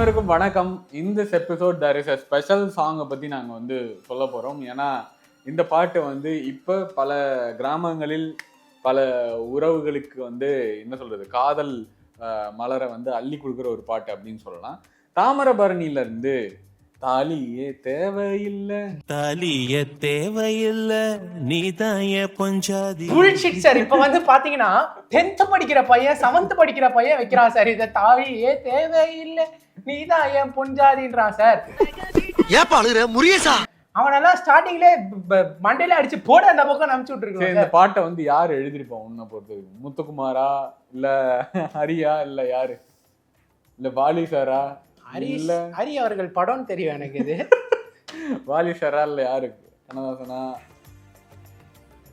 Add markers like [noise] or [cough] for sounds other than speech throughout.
அனைவருக்கும் வணக்கம். இந்த episode there is a special சாங்கை பற்றி நாங்கள் வந்து சொல்ல போகிறோம் ஏன்னா இந்த பாட்டு வந்து இப்போ பல கிராமங்களில் பல உறவுகளுக்கு வந்து என்ன சொல்றது காதல் மலரை வந்து அள்ளி கொடுக்குற ஒரு பாட்டு அப்படின்னு சொல்லலாம். தாமிரபரணியில இருந்து தாலியே தேவையில்லை. தாலிய தேவையில்ல நீதான் என் பொஞ்சாதி. புல்ஷிட் சார் இப்ப வந்து பாத்தீங்கன்னா டென்த் படிக்கிற பையன் செவன்த் படிக்கிற பையன் வைக்கிறான் சார் இத தாழியே தேவையில்லை. நீதான் என் பொஞ்சாதின்றான் சார் ஏப்பா அழுகுற? முரியசா அவனெல்லாம் ஸ்டார்டிங்ல மண்டையில அடிச்சு போட அந்த பக்கம் அனுப்பிச்சு சரி விட்டுருக்கோம் இந்த பாட்டை வந்து யார் எழுதியிருப்பா உன்னை பொறுத்த முத்துக்குமாரா இல்ல ஹரியா இல்ல யாரு? இல்ல வாலி சாரா? ஹரி இல்ல. ஹரி அவர்கள் படம் தெரியும் எனக்கு இது. [laughs] வாலி சாரா இல்ல யாரு? கண்ணதாசனா?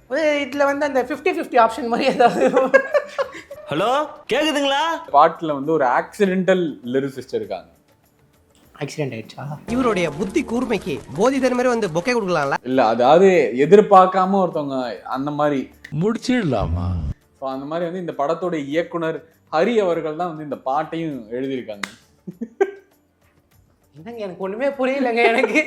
இது- இதுல வந்து அந்த 50 50 ஆப்ஷன் மாதிரி ஏதாவது ஹலோ கேக்குதுங்களா? பாட்டுல வந்து ஒரு ஆக்சிடென்டல் லிரிசிஸ்ட் இருக்காங்க. ஆக்சிடென்ட் ஆயிடுச்சா? இவருடைய புத்தி கூர்மைக்கு போதி தருமரே வந்து பொக்கை கொடுக்கலாம்ல? இல்ல அதாவது எதிர்பார்க்காம ஒருத்தவங்க அந்த மாதிரி. முடிச்சிடலாமா? ஸோ அந்த மாதிரி வந்து இந்த படத்தோட இயக்குனர் ஹரி அவர்கள் தான் வந்து இந்த பாட்டையும் எழுதியிருக்காங்க. என்னங்க எனக்கு ஒண்ணுமே புரியலங்க எனக்கு.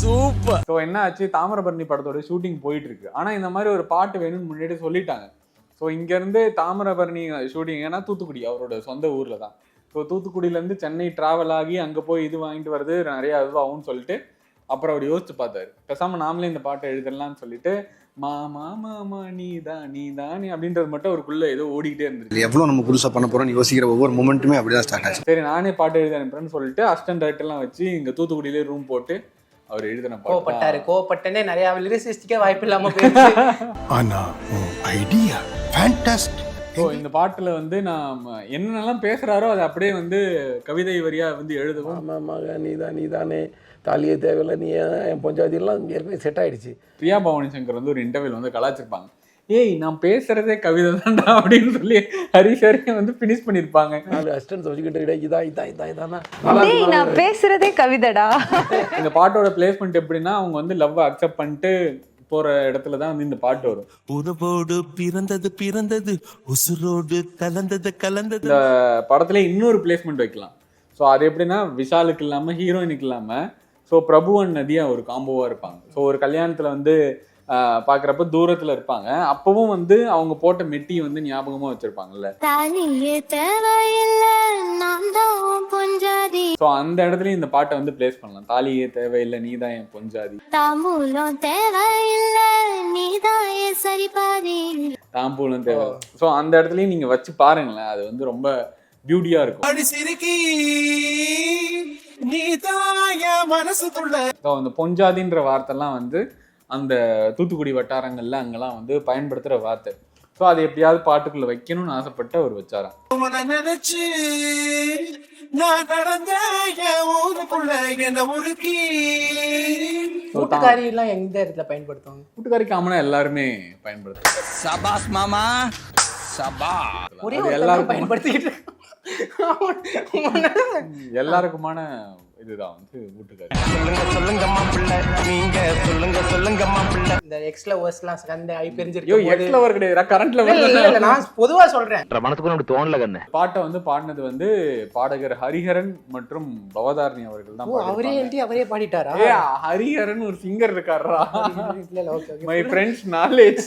சூப்பர். ஸோ என்ன ஆச்சு? தாமிரபரணி படத்தோட ஷூட்டிங் போயிட்டு இருக்கு. ஆனா இந்த மாதிரி ஒரு பாட்டு வேணும்னு முன்னாடி சொல்லிட்டாங்க. ஸோ இங்க இருந்து தாமிரபரணி ஷூட்டிங் ஏன்னா தூத்துக்குடி அவரோட சொந்த ஊர்ல தான். ஸோ தூத்துக்குடியில இருந்து சென்னை டிராவல் ஆகி அங்க போய் இது வாங்கிட்டு வர்றது நிறைய இதுவாகும்னு சொல்லிட்டு அப்புறம் அவர் யோசிச்சு பார்த்தாரு. பேசாம நாமளே இந்த பாட்டை எழுதலாம்னு சொல்லிட்டு மாமா மாமா நீதான் நீதானே அப்படின்றது மட்டும் அவருக்குள்ள ஏதோ ஓடிக்கிட்டே இருந்துச்சு. இது எவ்வளவு நம்ம புதுசா பண்ண போறோம்னு யோசிக்கிற ஒவ்வொரு மூமெண்ட்டுமே அப்படிதான் ஸ்டார்ட் ஆச்சு. சரி நானே பாட்டு எழுதி அனுப்புறேன்னு சொல்லிட்டு அசிஸ்டன்ட் டைரக்டர்லாம் வச்சு இங்க தூத்துக்குடியிலே ரூம் போட்டு அவர் எழுதின கோவப்பட்டாரு. பாட்டு கோவப்பட்டனே நிறைய லிரிசிஸ்டிக்கே வாய்ப்பு இல்லாம [laughs] போயிடுச்சு. ஆனா ஐடியா ஃபேண்டாஸ்டிக் ஸோ இந்த பாட்டுல வந்து நாம் என்னென்னலாம் பேசுறாரோ அதை அப்படியே வந்து கவிதை வரியா வந்து எழுதவும். ஆமாம் மக நீ தான் நீ தானே தாலியே தேவையில்லை நீ என் பஞ்சாயத்துலாம் ஏற்கனவே செட் ஆயிடுச்சு. பிரியா பவானி சங்கர் வந்து ஒரு இன்டர்வியூல வந்து கலாச்சிருப்பாங்க ஏய் நான் பேசுறதே கவிதை தான்டா அப்படின்னு சொல்லி ஹரிஷரையும் வந்து ஃபினிஷ் பண்ணியிருப்பாங்க நாலு அசிஸ்டன்ஸ் வச்சுக்கிட்டு இதான்? இதான் இதான் இதானா நான் பேசுறதே கவிதடா. இந்த பாட்டோட பிளேஸ்மெண்ட் எப்படின்னா அவங்க வந்து லவ் அக்செப்ட் பண்ணிட்டு போற இடத்துல தான் வந்து இந்த பாட்டு வரும். உறவோடு பிறந்தது பிறந்தது உசுரோடு கலந்தது கலந்தது. இந்த படத்துல இன்னொரு பிளேஸ்மெண்ட் வைக்கலாம். ஸோ அது எப்படின்னா விஷாலுக்கு இல்லாம ஹீரோயினுக்கு இல்லாம ஸோ பிரபுவன் நதியா ஒரு காம்போவா இருப்பாங்க. ஸோ ஒரு கல்யாணத்துல வந்து ஆஹ், பார்க்கறப்ப தூரத்துல இருப்பாங்க. அப்பவும் வந்து அவங்க போட்ட மெட்டி வந்து ஞாபகமா வச்சிருப்பாங்கல்ல. ஸோ அந்த இடத்துலயும் இந்த பாட்டை வந்து பிளேஸ் பண்ணலாம். தாலியே தேவையில்லை நீதான் என் பொஞ்சாதி. தாம்பூலம் தேவையில்லை நீதான் என் சரிபாதி. தாம்பூலம் தேவை. ஸோ அந்த இடத்துலயும் நீங்க வச்சு பாருங்களேன் அது வந்து ரொம்ப பியூட்டியா இருக்கும். அடி சிரிக்கி நீதான் என் மனசுக்குள்ள. ஸோ அந்த பொஞ்சாதின்ற வார்த்தைலாம் வந்து அந்த தூத்துக்குடி வட்டாரங்கள்ல அங்கெல்லாம் வந்து பயன்படுத்துற வார்த்தை. ஸோ அதை எப்படியாவது பாட்டுக்குள்ள வைக்கணும்னு ஆசைப்பட்டு அவர் வச்சாராம் நினைச்சு நான் நடந்த ஊருக்குள்ள எல்லாம் எந்த இடத்துல பயன்படுத்துவாங்க? கூட்டுக்காரி காமனா எல்லாருமே பயன்படுத்துறாங்க சபாஸ் மாமா சபா ஒரே எல்லாருக்கும் பயன்படுத்திக்கிட்டு எல்லாருக்குமான இதுதான் வந்து கூட்டுக்காரி சொல்லுங்க சொல்லுங்கம்மா பிள்ளை நீங்க சொல்லுங்க சொல்லுங்கம்மா பிள்ளை இந்த எக்ஸ் லவர்ஸ்லாம் சேர்ந்து ஐ ஐயோ பிரிஞ்சிருக்கு எக்ஸ்ல ஒரு கிடையாது கரண்ட்ல இல்ல இல்ல நான் பொதுவா சொல்றேன். பாட்டை வந்து பாடினது வந்து பாடகர் ஹரிஹரன் மற்றும் பவதாரணி அவர்கள் தான் அவரே. எழுதி அவரே பாடிட்டாரா? ஹரிஹரன் ஒரு சிங்கர் இருக்காரா இல்ல இல்ல okay my friends knowledge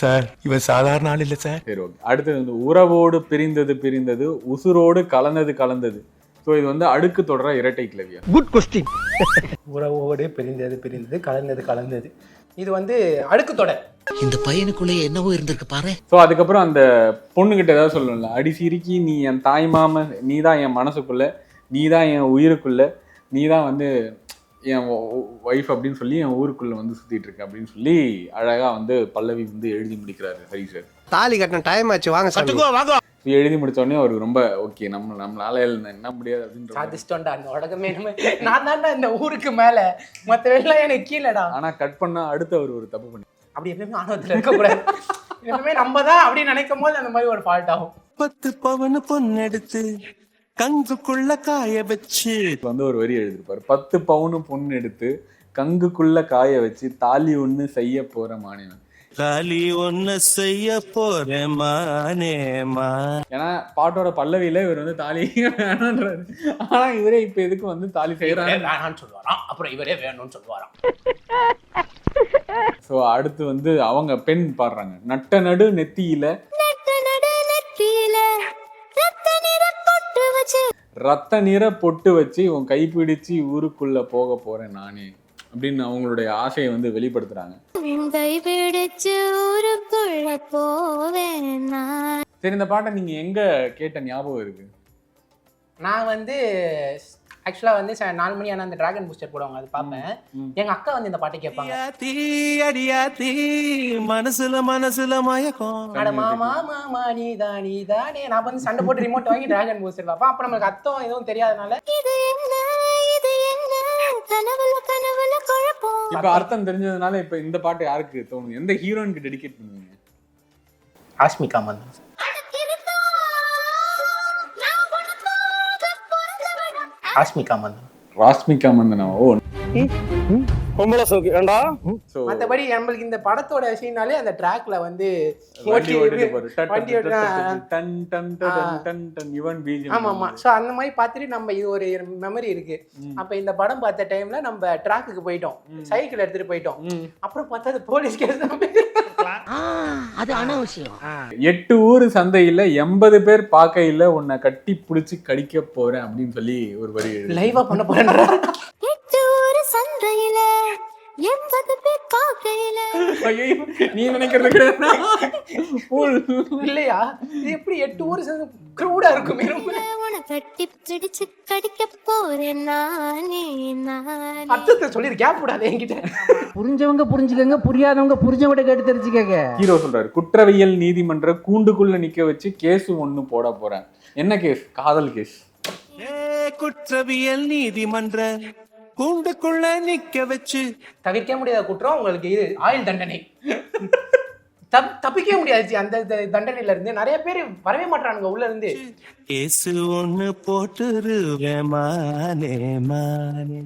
sir இவன் சாதாரண ஆள் இல்ல சார் சரி ஓகே. அடுத்தது வந்து உறவோடு பிரிந்தது பிரிந்தது உசுரோடு கலந்தது கலந்தது. ஸோ இது வந்து அடுக்கு தொடர இரட்டை கிளவியா குட் கொஸ்டின் உறவோடு பிரிந்தது பிரிந்தது கலந்தது கலந்தது. இது வந்து அடுக்கு தொடர். இந்த பையனுக்குள்ளே என்னவோ இருந்திருக்கு பாரு. ஸோ அதுக்கப்புறம் அந்த பொண்ணுகிட்ட ஏதாவது சொல்லணும்ல அடி சிரிக்கி நீ என் தாய் மாமன் நீ தான் என் மனசுக்குள்ள நீ தான் என் உயிருக்குள்ள நீ தான் வந்து என் ஒய்ஃப் அப்படின்னு சொல்லி என் ஊருக்குள்ள வந்து சுத்திட்டு இருக்க அப்படின்னு சொல்லி அழகா வந்து பல்லவி வந்து எழுதி முடிக்கிறாரு ஹரி சார். தாலி கட்டின டைம் ஆச்சு வாங்க இது எழுதி முடிச்ச உடனே அவருக்கு ரொம்ப ஓகே நம்ம நம்மளால என்ன முடியாது அப்படின்ற மாதிரி. சாதிச்சிட்டோம்டா அந்த உலகமே நம்ம நான் தான்டா இந்த ஊருக்கு மேல மத்த எல்லாம் எனக்கு கீழடா. ஆனா கட் பண்ணா அடுத்து அவர் ஒரு தப்பு பண்ணி. அப்படி எப்பயுமே ஆணவத்துல இருக்கக்கூடாது. எப்பவுமே நம்ம தான் அப்படின்னு நினைக்கும் போது அந்த மாதிரி ஒரு ஃபால்ட் ஆகும். பத்து பவனு பொண்ணெடுத்து கங்குக்குள்ள காய வச்சு. வந்து ஒரு வரி எழுதிருப்பாரு. பத்து பவுனு பொண்ணு எடுத்து கங்குக்குள்ள காய வச்சு தாலி ஒண்ணு செய்ய போற மாநிலம். தாலி ஒன்ன செய்ய போறேன் மானேமா ஏன்னா பாட்டோட பல்லவியில இவர் வந்து தாலி வேணான்றாரு. ஆனா இவரே இப்ப எதுக்கு வந்து தாலி செய்யறாரு வேணாம்னு சொல்லுவாராம். அப்புறம் இவரே வேணும்னு சொல்லுவாராம். ஸோ அடுத்து வந்து அவங்க பெண் பாடுறாங்க. நட்ட நடு நெத்தியில. ரத்த நிற பொட்டு வச்சு. ரத்த நிற பொட்டு வச்சு உன் கைப்பிடிச்சு ஊருக்குள்ள போக போறேன் நானே. அப்படின்னு அவங்களுடைய ஆசையை வந்து வெளிப்படுத்துறாங்க. கை பிடிச்சு ஊருக்குள்ள போவேன் நான். சரி இந்த பாட்டை நீங்க எங்க கேட்ட ஞாபகம் இருக்கு? நான் வந்து ஆக்சுவலாக வந்து நாலு மணி ஆனால் அந்த டிராகன் பூஸ்டர் போடுவாங்க அது பார்ப்பேன். ம். எங்க அக்கா வந்து இந்த பாட்டை கேட்பாங்க. அடியாத்தி அடியாத்தி மனசுல மனசுல மயக்கம். அட மாமா மாமா நீதா நீதானே. நான் வந்து சண்டை போட்டு ரிமோட் வாங்கி டிராகன் பூஸ்டர் பார்ப்பேன். அப்போ நம்மளுக்கு அர்த்தம் எதுவும் தெரியாதனால. இது என்ன இது என்ன? கனவுல குழப்பம் இப்ப அர்த்தம் தெரிஞ்சதுனால இப்ப இந்த பாட்டு யாருக்கு தோணுது? எந்த ஹீரோயினுக்கு டெடிகேட் பண்ணுவீங்க? ஆஸ்மிகா மந்தன் ஆஸ்மிகா மந்தன் ராஸ்மிகா மந்தனா ஓ. பொம்பளை சோக்கு ஏண்டா? மற்றபடி நம்மளுக்கு இந்த படத்தோட சீனாலே அந்த ட்ராக்ல வந்து வண்டி ஓட்டி ஓட்டிட்டு ஆமா ஆமா. ஸோ அந்த மாதிரி பார்த்துட்டு நம்ம இது ஒரு மெமரி இருக்கு. அப்ப இந்த படம் பார்த்த டைம்ல நம்ம ட்ராக்குக்கு போயிட்டோம். சைக்கிள் எடுத்துட்டு போயிட்டோம். அப்புறம் பார்த்தா அது போலீஸ் கேஸ் எட்டு ஊர் சந்தையில எண்பது பேர் பார்க்கையில உன்னை கட்டி புடிச்சு கடிக்க போறேன் அப்படின்னு சொல்லி ஒரு வரி. லைவா பண்ண போறேன் நீ நினைக்கிறது கிடையாது? Fool. இல்லையா? இது எப்படி எட்டு ஊர் க்ரௌடா இருக்குமே? ரொம்ப உன கட்டி பிடிச்சு கடிக்க போறேன் நானே நானே. அர்த்தத்தை சொல்லிரு கேப் விடாத என்கிட்ட. புரிஞ்சவங்க புரிஞ்சுக்கங்க புரியாதவங்க புரிஞ்சவங்க கேட்டு தெரிஞ்சுக்கங்க. ஹீரோ சொல்றாரு குற்றவியல் நீதிமன்ற கூண்டுக்குள்ள நிக்க வச்சு கேஸ் ஒண்ணு போட போறேன். என்ன கேஸ் காதல் கேஸ் ஏ குற்றவியல் நீதிமன்ற கூண்டுக்குள்ள நிக்க வச்சு. தவிர்க்க முடியாத குற்றம் உங்களுக்கு இது. ஆயுள் தண்டனை. தப் தப்பிக்கவே முடியாது. அந்த தண்டனையில இருந்து. நிறைய பேர் வரவே மாட்டானுங்க உள்ள இருந்து. கேசு ஒண்ணு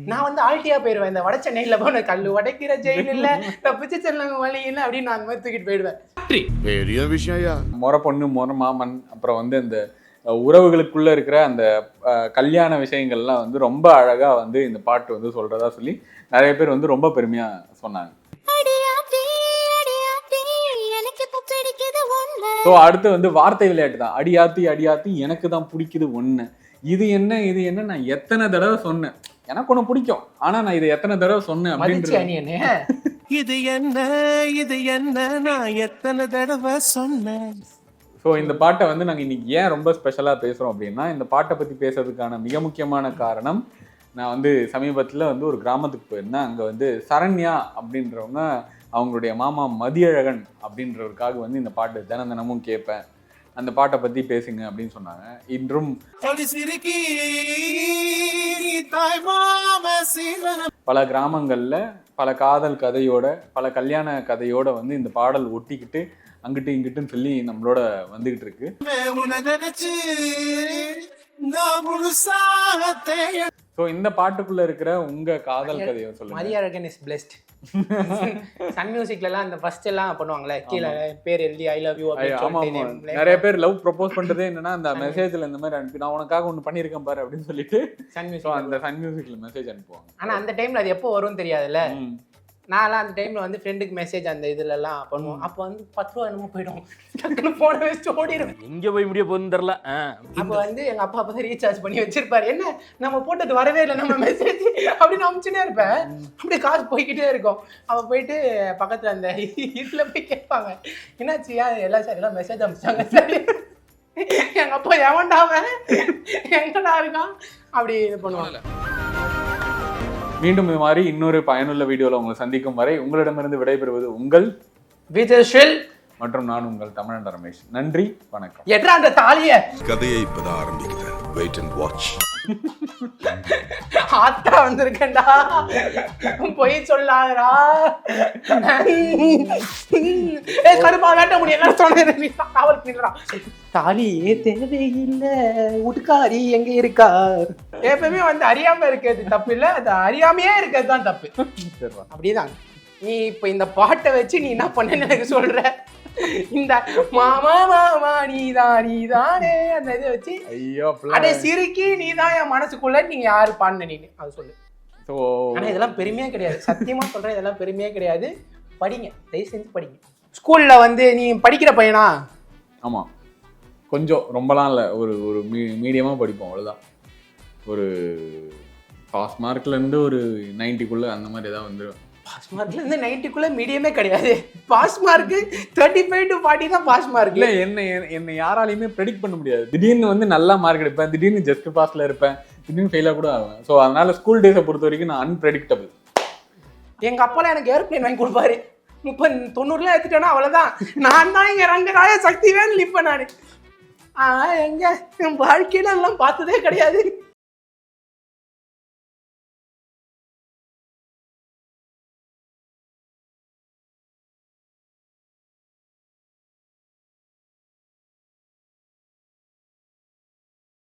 நான் வந்து ஆல்ட்டியா போயிருவேன். இந்த வட சென்னையில போன கல்லு உடைக்கிற ஜெயில் [laughs] இல்ல தப்பிச்சு செல்லுங்க வழி இல்ல அப்படின்னு நான் அந்த மாதிரி தூக்கிட்டு போயிடுவேன். பெரிய விஷயம் முறை பொண்ணு முறை மாமன் அப்புறம் வந்து இந்த உறவுகளுக்குள்ள இருக்கிற அந்த கல்யாண விஷயங்கள்லாம் வந்து ரொம்ப அழகா வந்து இந்த பாட்டு வந்து சொல்றதா சொல்லி நிறைய பேர் வந்து ரொம்ப பெருமையா சொன்னாங்க. அடியாத்தி அடியாத்தி எனக்கு இப்ப பிடிக்குது ஒண்ணு. ஸோ அடுத்து வந்து வார்த்தை விளையாட்டு தான். அடியாத்தி அடியாத்தி எனக்கு தான் பிடிக்குது ஒன்று இது என்ன இது என்ன நான் எத்தனை தடவை சொன்னேன்? எனக்கு ஒன்று பிடிக்கும். ஆனா நான் இதை எத்தனை தடவை சொன்னேன் அணியனே. [laughs] இது என்ன இது என்ன நான் எத்தனை தடவை சொன்னேன்? ஸோ இந்த பாட்டை வந்து நாங்கள் இன்னைக்கு ஏன் ரொம்ப ஸ்பெஷலாக பேசுகிறோம் அப்படின்னா இந்த பாட்டை பற்றி பேசுறதுக்கான மிக முக்கியமான காரணம் நான் வந்து சமீபத்தில் வந்து ஒரு கிராமத்துக்கு போயிருந்தேன். அங்கே வந்து சரண்யா அப்படின்றவங்க அவங்களுடைய மாமா மதியழகன் அப்படின்றவருக்காக வந்து இந்த பாட்டு தினம் தினமும் கேட்பேன். அந்த பாட்டை பற்றி பேசுங்க அப்படின்னு சொன்னாங்க. இன்றும் பல கிராமங்களில் பல காதல் கதையோட பல கல்யாண கதையோட வந்து இந்த பாடல் ஒட்டிக்கிட்டு அங்கிட்டு இங்கிட்டுன்னு சொல்லி நம்மளோட வந்துகிட்டு இருக்கு. ஸோ இந்த பாட்டுக்குள்ள இருக்கிற உங்க காதல் கதையை சொல்லுங்க. மதியழகன் இஸ் பிளெஸ்ட் சன் மியூசிக்ல எல்லாம் அந்த ஃபர்ஸ்ட் எல்லாம் பண்ணுவாங்களே கீழே பேர் எழுதி ஐ லவ் யூ நிறைய பேர் லவ் ப்ரொபோஸ் பண்றதே என்னன்னா அந்த மெசேஜ்ல இந்த மாதிரி அனுப்பி நான் உனக்காக ஒன்று பண்ணியிருக்கேன் பாரு அப்படின்னு சொல்லிட்டு. சன் மியூசிக் அந்த சன் மியூசிக்ல மெசேஜ் அனுப்புவாங்க. ஆனா அந்த டைம்ல அது எப்போ வரும்னு தெரியாதுல்ல. நான்லாம் அந்த டைம்ல வந்து ஃப்ரெண்டுக்கு மெசேஜ் அந்த இதுல எல்லாம் பண்ணுவோம். அப்போ வந்து பத்து ரூபா என்னமோ போயிடும். டக்குனு போன வச்சுட்டு ஓடிடும் எங்க போய் முடிய போகுதுன்னு தெரியல. ஆ. அப்போ வந்து எங்க அப்பா அப்போ தான் ரீசார்ஜ் பண்ணி வச்சிருப்பாரு. என்ன நம்ம போட்டது வரவே இல்லை நம்ம மெசேஜ் அப்படின்னு அமுச்சுனே இருப்பேன். அப்படியே காசு போய்கிட்டே இருக்கும். அவ போயிட்டு பக்கத்துல அந்த இதுல போய் கேட்பாங்க. என்னாச்சு? ஏன் எல்லா சார் எல்லாம் மெசேஜ் அனுப்பிச்சாங்க சரி எங்க அப்பா எவன்டா அவன்? எங்கடா இருக்கான்? அப்படி இது பண்ணுவாங்க. மீண்டும் இது மாதிரி இன்னொரு பயனுள்ள வீடியோவில் உங்களை சந்திக்கும் வரை உங்களிடமிருந்து விடைபெறுவது உங்கள் விஜய் மற்றும் நான் உங்கள் தமிழன் ரமேஷ். நன்றி வணக்கம். எட்ரா அந்த தாலிய! கதையை இப்பதான் ஆரம்பிக்கிறேன். வெயிட் அண்ட் வாட்ச் ஆத்தா வந்திருக்கேன்டா. பொய் சொல்லாதடா. ஏ கருப்பா வேட்ட முடியல சொன்னேன். காவல் பண்ணிடுறான் தாலியே தேவையில்லை. உட்காரி எங்க இருக்கா எப்பவுமே வந்து அறியாம இருக்கிறது தப்பு இல்ல. அது அறியாமையே இருக்கிறது தான் தப்பு. அப்படிதான். நீ இப்போ இந்த பாட்டை வச்சு நீ என்ன பண்ணேன்னு எனக்கு சொல்ற. இந்த மாமா மாமா நீதான் நீதானே அந்த இதை வச்சு ஐயோ அடே சிரிக்கி நீதான் என் மனசுக்குள்ள நீங்க யாரு பாடின நீ அது சொல்லு. ஆனா இதெல்லாம் பெருமையே கிடையாது. சத்தியமா சொல்றேன் இதெல்லாம் பெருமையே கிடையாது. படிங்க தயவு செஞ்சு படிங்க. ஸ்கூல்ல வந்து நீ படிக்கிற பையனா? ஆமாம் கொஞ்சம் ரொம்பலாம் இல்லை. ஒரு ஒரு மீ மீடியமாக படிப்போம் அவ்வளோதான் ஒரு பாஸ் மார்க்லேருந்து ஒரு நைன்ட்டிக்குள்ளே அந்த மாதிரி ஏதாவது வந்துடும் பாஸ் மார்க்ல இருந்து நைன்ட்டிக்குள்ள மீடியமே கிடையாது pass mark thirty five to forty தான் பாஸ் மார்க் இல்லை என்னை என்னை யாராலையுமே ப்ரெடிக்ட் பண்ண முடியாது. திடீர்னு வந்து நல்லா மார்க் எடுப்பேன் திடீர்னு ஜஸ்ட் பாஸில் இருப்பேன் திடீர்னு ஃபெயிலாக கூட ஆவேன். ஸோ அதனால ஸ்கூல் டேஸை பொறுத்த வரைக்கும் நான் அன்பிரடிக்டபிள் எங்க அப்பாலாம் எனக்கு ஏரோப்ளேன் வாங்கி கொடுப்பாரு. முப்பது தொண்ணூறுலாம் எடுத்துட்டேன்னா அவ்வளவுதான். நான் தான் இங்க ரெண்டு நாய சக்தி வேணும் நிப்பேன் நான். எங்க? என் வாழ்க்கையில எல்லாம் பார்த்ததே கிடையாது.